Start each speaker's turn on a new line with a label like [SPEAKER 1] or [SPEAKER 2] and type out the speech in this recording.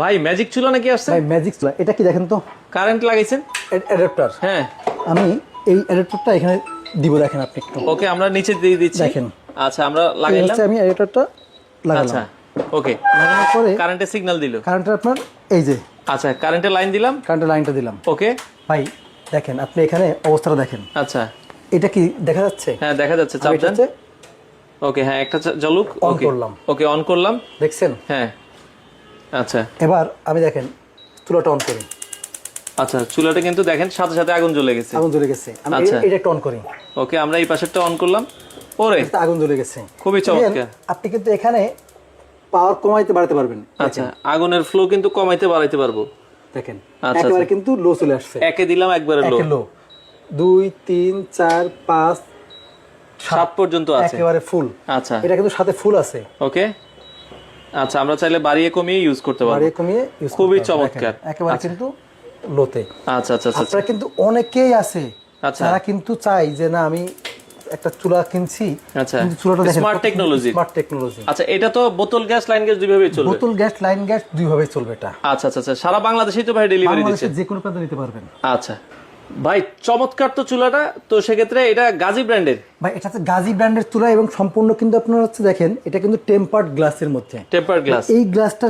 [SPEAKER 1] ভাই ম্যাজিক চুলা নাকি আসছে?
[SPEAKER 2] ভাই ম্যাজিক চুলা। এটা কি দেখেন তো?
[SPEAKER 1] কারেন্ট লাগাইছেন?
[SPEAKER 2] অ্যাডাপ্টার
[SPEAKER 1] হ্যাঁ।
[SPEAKER 2] আমি এই অ্যাডাপ্টারটা এখানে দিব দেখেন আপনি একটু।
[SPEAKER 1] ওকে আমরা নিচে দিয়ে দিচ্ছি।
[SPEAKER 2] দেখেন।
[SPEAKER 1] আচ্ছা আমরা লাগাইলাম।
[SPEAKER 2] আমি অ্যাডাপ্টারটা
[SPEAKER 1] আচ্ছা
[SPEAKER 2] লাগালাম
[SPEAKER 1] ওকে।
[SPEAKER 2] লাগানোর পরে
[SPEAKER 1] কারেন্টের সিগন্যাল দিল।
[SPEAKER 2] কারেন্টের আপনার এই যে।
[SPEAKER 1] আচ্ছা কারেন্টের লাইন দিলাম।
[SPEAKER 2] কারেন্টের লাইনটা দিলাম।
[SPEAKER 1] ওকে।
[SPEAKER 2] ভাই দেখেন আপনি এখানে অবস্থাটা দেখেন।
[SPEAKER 1] আচ্ছা।
[SPEAKER 2] এটা কি দেখা যাচ্ছে?
[SPEAKER 1] হ্যাঁ দেখা যাচ্ছে। চাপ দেন। ওকে হ্যাঁ একটা
[SPEAKER 2] জলুক
[SPEAKER 1] ওকে।
[SPEAKER 2] করলাম।
[SPEAKER 1] ওকে অন করলাম।
[SPEAKER 2] দেখছেন?
[SPEAKER 1] হ্যাঁ। আচ্ছা।
[SPEAKER 2] এবার আমি দেখেন চুলাটা অন করি।
[SPEAKER 1] আচ্ছা চুলাটা কিন্তু দেখেন সাথে সাথে আগুন জ্বলে গেছে।
[SPEAKER 2] আগুন জ্বলে গেছে। আমি
[SPEAKER 1] আচ্ছা।
[SPEAKER 2] এটা- অন করি।
[SPEAKER 1] ওকে আমরা এই পাশেরটা অন করলাম। ওরে
[SPEAKER 2] আগুন জ্বলে গেছে।
[SPEAKER 1] খুবই চমৎকার।
[SPEAKER 2] আপনি কিন্তু এখানে পাওয়ার কমাইতে বাড়াতে পারবেন।
[SPEAKER 1] আচ্ছা আগুনের ফ্লো কিন্তু কমাইতে বাড়াইতে পারব।
[SPEAKER 2] দেখেন
[SPEAKER 1] আচ্ছা,
[SPEAKER 2] একেবারে কিন্তু লো চলে আসছে।
[SPEAKER 1] একে দিলাম একবারে লো
[SPEAKER 2] লো দুই তিন চার পাঁচ
[SPEAKER 1] সাত। পর্যন্ত আছে।
[SPEAKER 2] একেবারে ফুল
[SPEAKER 1] আচ্ছা।
[SPEAKER 2] এটা কিন্তু সাথে ফুল আছে।
[SPEAKER 1] ওকে। আচ্ছা আমরা চাইলে বাড়িয়ে কমিয়ে ইউজ করতে পারব।
[SPEAKER 2] বাড়িয়ে কমিয়ে করতে
[SPEAKER 1] খুবই চমৎকার।
[SPEAKER 2] একেবারে কিন্তু লোতে।
[SPEAKER 1] আচ্ছা আচ্ছা আচ্ছা
[SPEAKER 2] আপনারা কিন্তু অনেকেই আছে
[SPEAKER 1] আচ্ছা।
[SPEAKER 2] যারা কিন্তু চাই যে না আমি একটা চুলা কিনছি।
[SPEAKER 1] আচ্ছা।
[SPEAKER 2] কিন্তু চুলাটা দেখেন
[SPEAKER 1] Smart technology।
[SPEAKER 2] স্মার্ট টেকনোলজি
[SPEAKER 1] আচ্ছা এটা তো বোতল গ্যাস লাইন গ্যাস দুইভাবেই চলবে?
[SPEAKER 2] বোতল গ্যাস লাইন গ্যাস দুই ভাবে চলবে এটা।
[SPEAKER 1] আচ্ছা আচ্ছা আচ্ছা সারা বাংলাদেশেই তো ভাই ডেলিভারি দিচ্ছে।
[SPEAKER 2] যে কোনো প্রান্তে নিতে পারবেন।
[SPEAKER 1] আচ্ছা। ভাই চমৎকার তো চুলাটা। তো সেক্ষেত্রে এটা গাজী ব্র্যান্ডের।
[SPEAKER 2] ভাই এটা হচ্ছে গাজী ব্র্যান্ডের চুলা এবং সম্পূর্ণ কিন্তু আপনারা হচ্ছে দেখেন এটা কিন্তু টেম্পার্ড গ্লাসের মধ্যে।
[SPEAKER 1] Tempered glass.
[SPEAKER 2] এই গ্লাসটা